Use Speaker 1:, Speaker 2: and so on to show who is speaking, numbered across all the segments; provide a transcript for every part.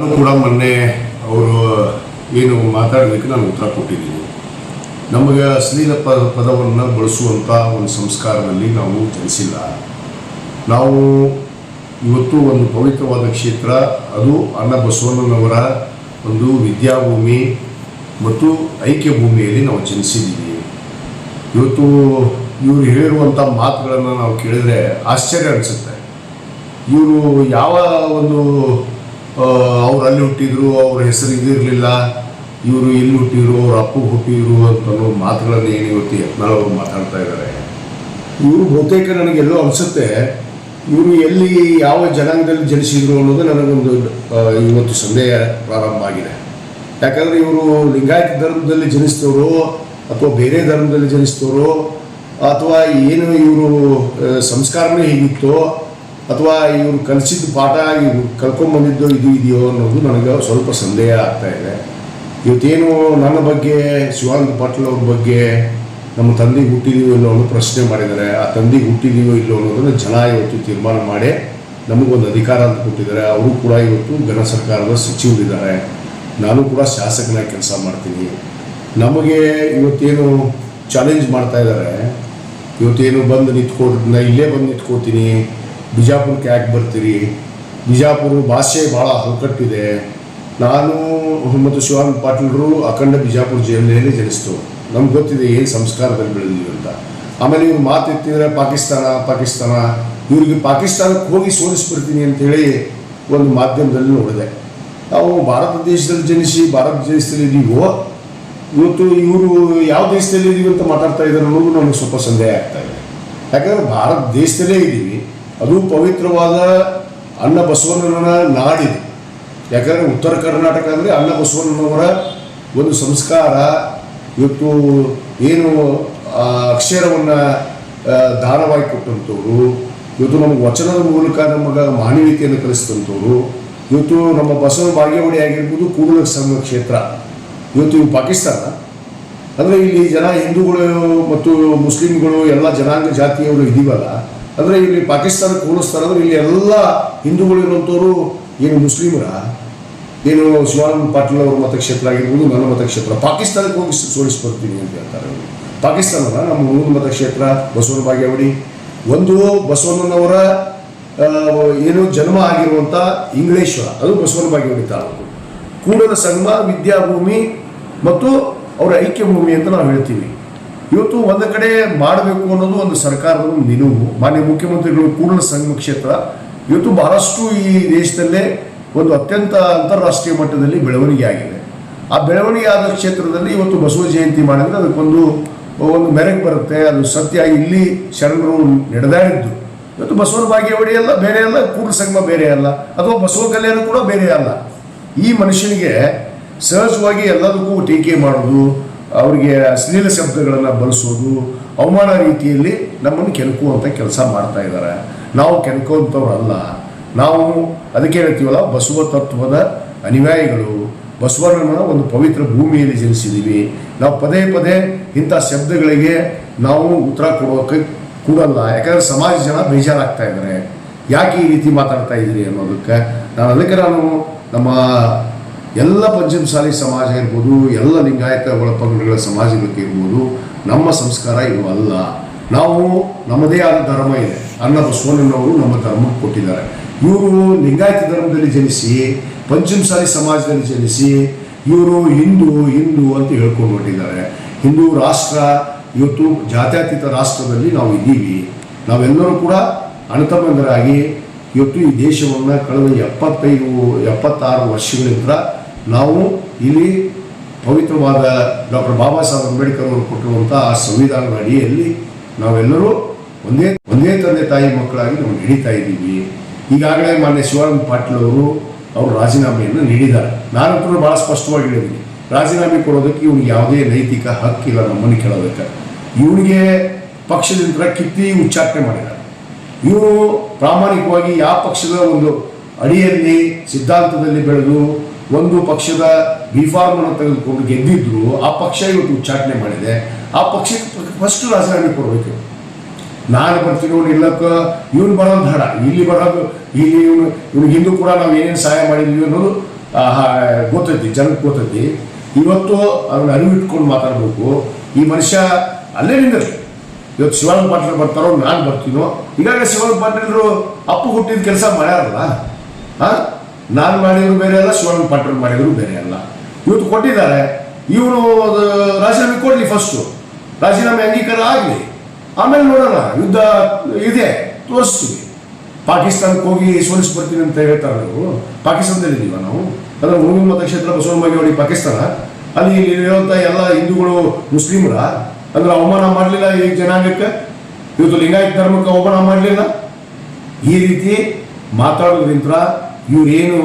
Speaker 1: ನಾನು ಕೂಡ ಮೊನ್ನೆ ಅವರು ಏನು ಮಾತಾಡಬೇಕು ನಾನು ಉತ್ತರ ಕೊಟ್ಟಿದ್ದೀನಿ. ನಮಗೆ ಅಶ್ಲೀಲ ಪದ ಪದವನ್ನು ಬಳಸುವಂಥ ಒಂದು ಸಂಸ್ಕಾರದಲ್ಲಿ ನಾವು ಜನಿಸಿಲ್ಲ. ನಾವು ಇವತ್ತು ಒಂದು ಪವಿತ್ರವಾದ ಕ್ಷೇತ್ರ, ಅದು ಅಣ್ಣ ಬಸವಣ್ಣನವರ ಒಂದು ವಿದ್ಯಾಭೂಮಿ ಮತ್ತು ಐಕ್ಯ ಭೂಮಿಯಲ್ಲಿ ನಾವು ಜನಿಸಿದ್ದೀವಿ. ಇವತ್ತು ಇವರು ಹೇಳಿರುವಂಥ ಮಾತುಗಳನ್ನು ನಾವು ಕೇಳಿದರೆ ಆಶ್ಚರ್ಯ ಅನಿಸುತ್ತೆ. ಇವರು ಯಾವ ಒಂದು ಅವ್ರು ಅಲ್ಲಿ ಹುಟ್ಟಿದ್ರು, ಅವ್ರ ಹೆಸರು ಇದಿರಲಿಲ್ಲ ಇವರು ಇಲ್ಲಿ ಹುಟ್ಟಿದ್ರು, ಅವ್ರ ಅಪ್ಪಗೆ ಹುಟ್ಟಿದ್ರು ಅಂತ ಮಾತುಗಳನ್ನು ಏನು ಇವತ್ತು ಯತ್ನಾಳ್ ಅವರು ಮಾತಾಡ್ತಾ ಇದ್ದಾರೆ ಇವರು ಬಹುತೇಕ ನನಗೆಲ್ಲೋ ಅನಿಸುತ್ತೆ, ಇವರು ಎಲ್ಲಿ ಯಾವ ಜನಾಂಗದಲ್ಲಿ ಜನಿಸಿದ್ರು ಅನ್ನೋದು ನನಗೊಂದು ಇವತ್ತು ಸಂದೇಹ ಪ್ರಾರಂಭ ಆಗಿದೆ. ಯಾಕಂದರೆ ಇವರು ಲಿಂಗಾಯತ ಧರ್ಮದಲ್ಲಿ ಜನಿಸಿದವರು ಅಥವಾ ಬೇರೆ ಧರ್ಮದಲ್ಲಿ ಜನಿಸಿದವರು ಅಥವಾ ಏನು ಇವರು ಸಂಸ್ಕಾರನೇ ಹೀಗಿತ್ತೋ ಅಥವಾ ಇವರು ಕಲಿಸಿದ ಪಾಠ, ಇವರು ಕಲ್ಕೊಂಡ್ಬಂದಿದ್ದು ಇದು ಇದೆಯೋ ಅನ್ನೋದು ನನಗೆ ಸ್ವಲ್ಪ ಸಂದೇಹ ಆಗ್ತಾ ಇದೆ. ಇವತ್ತೇನು ನನ್ನ ಬಗ್ಗೆ, ಶಿವಾನಂದ ಪಾಟೀಲ್ ಅವ್ರ ಬಗ್ಗೆ ನಮ್ಮ ತಂದೆಗೆ ಹುಟ್ಟಿದೀವೋ ಇಲ್ಲೋ ಅನ್ನೋ ಪ್ರಶ್ನೆ ಮಾಡಿದ್ದಾರೆ. ಆ ತಂದೆಗೆ ಹುಟ್ಟಿದೀವೋ ಇಲ್ಲೋ ಅನ್ನೋದನ್ನು ಜನ ಇವತ್ತು ತೀರ್ಮಾನ ಮಾಡಿ ನಮಗೊಂದು ಅಧಿಕಾರ ಅಂತ ಕೊಟ್ಟಿದ್ದಾರೆ. ಅವರು ಕೂಡ ಇವತ್ತು ಘನ ಸರ್ಕಾರದ ಸಚಿವರಿದ್ದಾರೆ. ನಾನು ಕೂಡ ಶಾಸಕನಾಗಿ ಕೆಲಸ ಮಾಡ್ತೀನಿ. ನಮಗೆ ಇವತ್ತೇನು ಚಾಲೆಂಜ್ ಮಾಡ್ತಾ ಇದ್ದಾರೆ. ಇವತ್ತೇನು ಬಂದು ನಿಂತ್ಕೊಡ್ ಇಲ್ಲೇ ಬಂದು ನಿಂತ್ಕೋತೀನಿ. ಬಿಜಾಪುರಕ್ಕೆ ಯಾಕೆ ಬರ್ತೀರಿ? ಬಿಜಾಪುರ ಭಾಷೆ ಭಾಳ ಹಲ್ಕಟ್ಟಿದೆ ನಾನು ಮತ್ತು ಶಿವಾನ್ ಪಾಟೀಲ್ರು ಅಖಂಡ ಬಿಜಾಪುರ ಜಿಲ್ಲೆಯಲ್ಲಿ ಜನಿಸ್ತು. ನಮ್ಗೆ ಗೊತ್ತಿದೆ ಏನು ಸಂಸ್ಕಾರದಲ್ಲಿ ಬೆಳೆದಿದ್ದೀವಿ ಅಂತ. ಆಮೇಲೆ ಇವ್ರು ಮಾತು ಎತ್ತಿದ್ರೆ ಪಾಕಿಸ್ತಾನ ಪಾಕಿಸ್ತಾನ. ಇವ್ರಿಗೆ ಪಾಕಿಸ್ತಾನಕ್ಕೆ ಹೋಗಿ ಸೋಲಿಸ್ಬಿಡ್ತೀನಿ ಅಂತೇಳಿ ಒಂದು ಮಾಧ್ಯಮದಲ್ಲಿ ನೋಡಿದೆ. ನಾವು ಭಾರತ ದೇಶದಲ್ಲಿ ಜನಿಸಿ, ಭಾರತ ದೇಶದಲ್ಲಿ ಇದೀವೋ? ಇವತ್ತು ಇವರು ಯಾವ ದೇಶದಲ್ಲಿ ಇದೀವಿ ಅಂತ ಮಾತಾಡ್ತಾ ಇದ್ದಾರೆ ಅನ್ನೋದು ನಮಗೆ ಸ್ವಲ್ಪ ಸಂದೇಹ ಆಗ್ತಾ ಇದೆ. ಯಾಕಂದ್ರೆ ಭಾರತ ದೇಶದಲ್ಲೇ ಇದ್ದೀವಿ ಅದು ಪವಿತ್ರವಾದ ಅನ್ನ ಬಸವಣ್ಣನ ನಾಡಿದೆ. ಯಾಕಂದರೆ ಉತ್ತರ ಕರ್ನಾಟಕ ಅಂದರೆ ಅನ್ನ ಬಸವಣ್ಣನವರ ಒಂದು ಸಂಸ್ಕಾರ. ಇವತ್ತು ಏನು ಅಕ್ಷರವನ್ನು ದಾನವಾಗಿ ಕೊಟ್ಟಂಥವ್ರು, ಇವತ್ತು ನಮಗೆ ವಚನದ ಮೂಲಕ ನಮಗೆ ಮಾನವೀಯತೆಯನ್ನು ಕಲಿಸಿದಂಥವ್ರು, ಇವತ್ತು ನಮ್ಮ ಬಸವ ಬಾಗೇವಾಡಿ ಆಗಿರ್ಬೋದು ಕೂಡಲ ಸಂಘ ಕ್ಷೇತ್ರ. ಇವತ್ತು ಇವು ಪಾಕಿಸ್ತಾನ. ಅಂದರೆ ಇಲ್ಲಿ ಜನ ಹಿಂದೂಗಳು ಮತ್ತು ಮುಸ್ಲಿಮ್ಗಳು ಎಲ್ಲ ಜನಾಂಗ ಜಾತಿಯವರು ಇದೀವಲ್ಲ ಅಂದರೆ ಇಲ್ಲಿ ಪಾಕಿಸ್ತಾನಕ್ಕೆ ಹೋಲಿಸ್ತಾರೆ ಅಂದರೆ ಇಲ್ಲಿ ಎಲ್ಲ ಹಿಂದೂಗಳು ಇರುವಂಥವ್ರು ಏನು ಮುಸ್ಲಿಮರ? ಏನು ಶಿವಾನಂದ ಪಾಟೀಲ್ ಅವರ ಮತಕ್ಷೇತ್ರ ಆಗಿರ್ಬೋದು, ನನ್ನ ಮತಕ್ಷೇತ್ರ. ಪಾಕಿಸ್ತಾನಕ್ಕೆ ಹೋಗಿ ಸೋಲಿಸಿ ಬರ್ತೀನಿ ಅಂತ ಹೇಳ್ತಾರೆ ಪಾಕಿಸ್ತಾನದ ನಮ್ಮ ಮೂರು ಮತಕ್ಷೇತ್ರ, ಬಸವನ ಬಾಗೇವಾಡಿ. ಒಂದು ಬಸವಣ್ಣನವರ ಏನು ಜನ್ಮ ಆಗಿರುವಂಥ ಇಂಗ್ಲೇಶ್ವರ. ಅದು ಬಸವನ ಬಾಗೇವಾಡಿ ತಾಲೂಕು. ಕೂಡಲ ಸಂಗಮ ವಿದ್ಯಾಭೂಮಿ ಮತ್ತು ಅವರ ಐಕ್ಯ ಭೂಮಿ ಅಂತ ನಾವು ಹೇಳ್ತೀವಿ. ಇವತ್ತು ಒಂದು ಕಡೆ ಮಾಡಬೇಕು ಅನ್ನೋದು ಒಂದು ಸರ್ಕಾರದ ನಿಲುವು. ಮಾನ್ಯ ಮುಖ್ಯಮಂತ್ರಿಗಳು ಕೂಡಲ ಸಂಘ ಕ್ಷೇತ್ರ, ಇವತ್ತು ಬಹಳಷ್ಟು ಈ ದೇಶದಲ್ಲೇ ಒಂದು ಅತ್ಯಂತ ಅಂತಾರಾಷ್ಟ್ರೀಯ ಮಟ್ಟದಲ್ಲಿ ಬೆಳವಣಿಗೆ ಆಗಿದೆ ಆ ಬೆಳವಣಿಗೆ ಆದ ಕ್ಷೇತ್ರದಲ್ಲಿ ಇವತ್ತು ಬಸವ ಜಯಂತಿ ಮಾಡಿದ್ರೆ ಅದಕ್ಕೊಂದು ಒಂದು ಮೆರಗು ಬರುತ್ತೆ. ಅದು ಸತ್ಯ. ಇಲ್ಲಿ ಶರಣರು ನಡೆದಾಡಿದ್ದು. ಇವತ್ತು ಬಸವನ ಬಾಗೇವಾಡಿ ಅಲ್ಲ, ಬೇರೆ ಅಲ್ಲ, ಕೂಡಲ ಸಂಗಮ ಬೇರೆ ಅಲ್ಲ, ಅಥವಾ ಬಸವ ಕಲ್ಯಾಣ ಕೂಡ ಬೇರೆ ಅಲ್ಲ. ಈ ಮನುಷ್ಯನಿಗೆ ಸಹಜವಾಗಿ ಎಲ್ಲದಕ್ಕೂ ಟೀಕೆ ಮಾಡೋದು ಅವರಿಗೆ ಅಶ್ಲೀಲ ಶಬ್ದಗಳನ್ನು ಬಳಸೋದು, ಅವಮಾನ ರೀತಿಯಲ್ಲಿ ನಮ್ಮನ್ನು ಕೆಣಕುವಂಥ ಕೆಲಸ ಮಾಡ್ತಾ ಇದ್ದಾರೆ ನಾವು ಕೆಣಕುವಂಥವ್ರಲ್ಲ ನಾವು ಅದಕ್ಕೆ ಹೇಳ್ತೀವಲ್ಲ, ಬಸವ ತತ್ವದ ಅನುಯಾಯಿಗಳು. ಬಸವಣ್ಣನ ಒಂದು ಪವಿತ್ರ ಭೂಮಿಯಲ್ಲಿ ಜನಿಸಿದ್ದೀವಿ ನಾವು ಪದೇ ಪದೇ ಇಂಥ ಶಬ್ದಗಳಿಗೆ ನಾವು ಉತ್ತರ ಕೊಡೋಕೆ ಕೂಡಲ್ಲ. ಯಾಕಂದರೆ ಸಮಾಜ ಜನ ಬೇಜಾರಾಗ್ತಾ ಇದ್ದಾರೆ ಯಾಕೆ ಈ ರೀತಿ ಮಾತಾಡ್ತಾ ಇದ್ದೀರಿ ಅನ್ನೋದಕ್ಕೆ? ನಾನು ಅದಕ್ಕೆ ನಾನು ನಮ್ಮ ಎಲ್ಲ ಪಂಚಮಸಾಲಿ ಸಮಾಜ ಇರ್ಬೋದು, ಎಲ್ಲ ಲಿಂಗಾಯತ ಒಳಪಂಗಡಗಳ ಸಮಾಜಗಳಿಗೆ ಇರ್ಬೋದು, ನಮ್ಮ ಸಂಸ್ಕಾರ ಇದು ಅಲ್ಲ. ನಾವು ನಮ್ಮದೇ ಆದ ಧರ್ಮ ಇದೆ. ಅನ್ನ ಬಸವಣ್ಣನವರು ನಮ್ಮ ಧರ್ಮಕ್ಕೆ ಕೊಟ್ಟಿದ್ದಾರೆ. ಇವರು ಲಿಂಗಾಯತ ಧರ್ಮದಲ್ಲಿ ಜನಿಸಿ ಪಂಚಮಸಾಲಿ ಸಮಾಜದಲ್ಲಿ ಜನಿಸಿ, ಇವರು ಹಿಂದೂ ಹಿಂದೂ ಅಂತ ಹೇಳ್ಕೊಂಡು ಹೊರಟಿದ್ದಾರೆ ಹಿಂದೂ ರಾಷ್ಟ್ರ, ಇವತ್ತು ಜಾತ್ಯತೀತ ರಾಷ್ಟ್ರದಲ್ಲಿ ನಾವು ಇದ್ದೀವಿ. ನಾವೆಲ್ಲರೂ ಕೂಡ ಅಣತಮಂದರಾಗಿ ಇವತ್ತು ಈ ದೇಶವನ್ನು ಕಳೆದ ಎಪ್ಪತ್ತೈದು, ಎಪ್ಪತ್ತಾರು ವರ್ಷಗಳಿಂದ ನಾವು ಇಲ್ಲಿ ಪವಿತ್ರವಾದ ಡಾಕ್ಟರ್ ಬಾಬಾ ಸಾಹೇಬ್ ಅಂಬೇಡ್ಕರ್ ಅವರು ಕೊಟ್ಟಿರುವಂಥ ಆ ಸಂವಿಧಾನದ ಅಡಿಯಲ್ಲಿ ನಾವೆಲ್ಲರೂ ಒಂದೇ ಒಂದೇ ತಂದೆ ತಾಯಿ ಮಕ್ಕಳಾಗಿ ನಾವು ನಡೀತಾ ಇದ್ದೀವಿ. ಈಗಾಗಲೇ ಮಾನ್ಯ ಶಿವಾನಂದ ಪಾಟೀಲ್ ಅವರು ಅವರು ರಾಜೀನಾಮೆಯನ್ನು ನೀಡಿದ್ದಾರೆ. ನಾನು ಕೂಡ ಭಾಳ ಸ್ಪಷ್ಟವಾಗಿ ಹೇಳಿದ್ದೀನಿ. ರಾಜೀನಾಮೆ ಕೊಡೋದಕ್ಕೆ ಇವ್ನಿಗೆ ಯಾವುದೇ ನೈತಿಕ ಹಕ್ಕಿಲ್ಲ ನಮ್ಮನ್ನು ಕೇಳೋದಕ್ಕೆ. ಇವನಿಗೆ ಪಕ್ಷದಿಂದ ಕಿತ್ತಿ ಉಚ್ಚಾಟನೆ ಮಾಡಿದ್ದಾರೆ. ಇವರು ಪ್ರಾಮಾಣಿಕವಾಗಿ ಯಾವ ಪಕ್ಷದ ಒಂದು ಅಡಿಯಲ್ಲಿ, ಸಿದ್ಧಾಂತದಲ್ಲಿ ಬೆಳೆದು ಒಂದು ಪಕ್ಷದ ರಿಫಾರ್ಮ್ ಅನ್ನು ತೆಗೆದುಕೊಂಡು ಗೆದ್ದಿದ್ರು, ಆ ಪಕ್ಷ ಇವತ್ತು ಉಚ್ಚಾಟನೆ ಮಾಡಿದೆ. ಆ ಪಕ್ಷಕ್ಕೆ ಫಸ್ಟ್ ರಾಜೀನಾಮೆ ಕೊಡಬೇಕು. ನಾನು ಬರ್ತೀನಿ ಅವ್ನು ಇಲ್ಲಕ್ಕ, ಇವ್ನು ಬರೋದು ಬೇಡ. ಇಲ್ಲಿ ಬರೋದು, ಇಲ್ಲಿ ಇವನು ಹಿಂದೂ ಕೂಡ ನಾವು ಏನೇನು ಸಹಾಯ ಮಾಡಿದ್ವಿ ಅನ್ನೋದು ಹ- ಗೊತ್ತೈತಿ, ಜನಕ್ಕೆ ಗೊತ್ತೈತಿ. ಇವತ್ತು ಅದನ್ನ ಅರಿವಿಟ್ಕೊಂಡು ಮಾತಾಡ್ಬೇಕು. ಈ ಮನುಷ್ಯ ಅಲ್ಲೇ ನಿಂದಿರ್ಲಿ. ಇವತ್ತು ಶಿವಾನಂದ ಪಾಟೀಲ್ ಬರ್ತಾರೋ, ನಾನು ಬರ್ತೀನೋ, ಈಗಾಗಲೇ ಶಿವಾನಂದ ಪಾಟೀಲ್ರು ಅಪ್ಪು ಹುಟ್ಟಿದ ಕೆಲಸ ಮಾಡ್ಯಾರಲ್ಲ ಆ ನಾನು ಮಾಡಿದ್ರು ಬೇರೆ ಅಲ್ಲ, ಶಿವಣ್ಣ ಪಾಟೀಲ್ ಮಾಡಿದ್ರು ಬೇರೆ ಅಲ್ಲ. ಇವತ್ತು ಕೊಟ್ಟಿದ್ದಾರೆ. ಇವನು ರಾಜೀನಾಮೆ ಕೊಡಲಿ ಫಸ್ಟು ರಾಜೀನಾಮೆ ಅಂಗೀಕಾರ ಆಗಲಿ. ಆಮೇಲೆ ನೋಡೋಣ. ಯುದ್ಧ ಇದೆ. ತೋರಿಸ್ತೀವಿ. ಪಾಕಿಸ್ತಾನಕ್ಕೆ ಹೋಗಿ ಸೋಲಿಸಿ ಬರ್ತೀನಿ ಅಂತ ಹೇಳ್ತಾರೆ ಅವರು ಪಾಕಿಸ್ತಾನದಲ್ಲಿ ಇದೀವ ನಾವು? ಅಂದರೆ ಹುಡುಗ ಮತಕ್ಷೇತ್ರ ಬಸವನಬಾಗೇವಾಡಿ ಪಾಕಿಸ್ತಾನ? ಅಲ್ಲಿ ಇರುವಂತ ಎಲ್ಲ ಹಿಂದೂಗಳು ಮುಸ್ಲಿಮರ? ಅಂದ್ರೆ ಅವಮಾನ ಮಾಡಲಿಲ್ಲ ಈ ಜನಾಂಗಕ್ಕೆ? ಇವತ್ತು ಲಿಂಗಾಯತ ಧರ್ಮಕ್ಕೆ ಅವಮಾನ ಮಾಡಲಿಲ್ಲ? ಈ ರೀತಿ ಮಾತಾಡೋದ್ರಿಂದ ಇವ್ರೇನು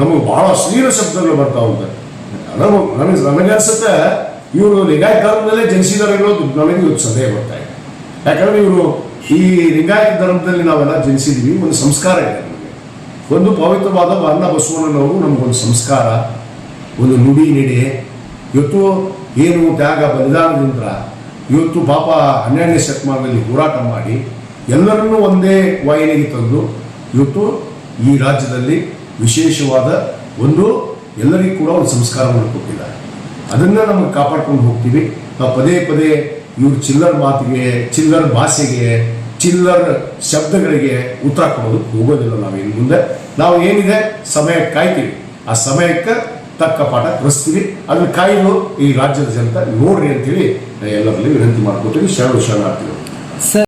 Speaker 1: ನಮಗೆ ಬಹಳ ಅಶ್ಲೀಲ ಶಬ್ದಗಳು ಬರ್ತಾ ಉಂಟು ನನಗೆ ನಮಗೆ ಅನ್ಸುತ್ತೆ ಇವರು ಲಿಂಗಾಯತ ಧರ್ಮದಲ್ಲೇ ಜನಿಸಿದಾರೆ ಅನ್ನೋದು ನಮಗೆ ಇವತ್ತು ಸಂದೇಹ ಬರ್ತಾ ಇದೆ. ಯಾಕಂದ್ರೆ ಇವರು ಈ ಲಿಂಗಾಯತ ಧರ್ಮದಲ್ಲಿ ನಾವೆಲ್ಲ ಜನಿಸಿದೀವಿ, ಒಂದು ಸಂಸ್ಕಾರ ಇದೆ ನಮಗೆ. ಒಂದು ಪವಿತ್ರವಾದ ಅನ್ನ ಬಸವಣ್ಣನವರು ನಮಗೊಂದು ಸಂಸ್ಕಾರ, ಒಂದು ನುಡಿ ನಡೆ. ಇವತ್ತು ಏನು ತ್ಯಾಗ ಬಲಿದಾನದಿಂದ ಇವತ್ತು ಪಾಪ ಹನ್ನೆರಡನೇ ಶತಮಾನದಲ್ಲಿ ಹೋರಾಟ ಮಾಡಿ ಎಲ್ಲರನ್ನೂ ಒಂದೇ ವಾಹಿನಿಗೆ ತಂದು ಇವತ್ತು ಈ ರಾಜ್ಯದಲ್ಲಿ ವಿಶೇಷವಾದ ಒಂದು ಎಲ್ಲರಿಗೂ ಕೂಡ ಒಂದು ಸಂಸ್ಕಾರವನ್ನು ಕೊಟ್ಟಿದ್ದಾರೆ. ಅದನ್ನ ನಮಗೆ ಕಾಪಾಡ್ಕೊಂಡು ಹೋಗ್ತೀವಿ. ನಾವು ಪದೇ ಪದೇ ಇವ್ರ ಚಿಲ್ಲರ್ ಮಾತಿಗೆ, ಚಿಲ್ಲರ್ ಭಾಷೆಗೆ, ಚಿಲ್ಲರ್ ಶಬ್ದಗಳಿಗೆ ಉತ್ತರ ಕೊಡೋದು ಹೋಗೋದಿಲ್ಲ ನಾವು ಇನ್ನು ಮುಂದೆ. ನಾವು ಏನಿದೆ, ಸಮಯ ಕಾಯ್ತೀವಿ. ಆ ಸಮಯಕ್ಕೆ ತಕ್ಕ ಪಾಠ ಕಲಿಸ್ತೀವಿ. ಅದನ್ನ ಕಾಯಲು ಈ ರಾಜ್ಯದ ಜನತೆ ನೋಡ್ರಿ ಅಂತೇಳಿ ಎಲ್ಲರಲ್ಲಿ ವಿನಂತಿ ಮಾಡ್ಕೊತೀವಿ. ಶರಣು ಶರಣಾರ್ಥಿಗಳು.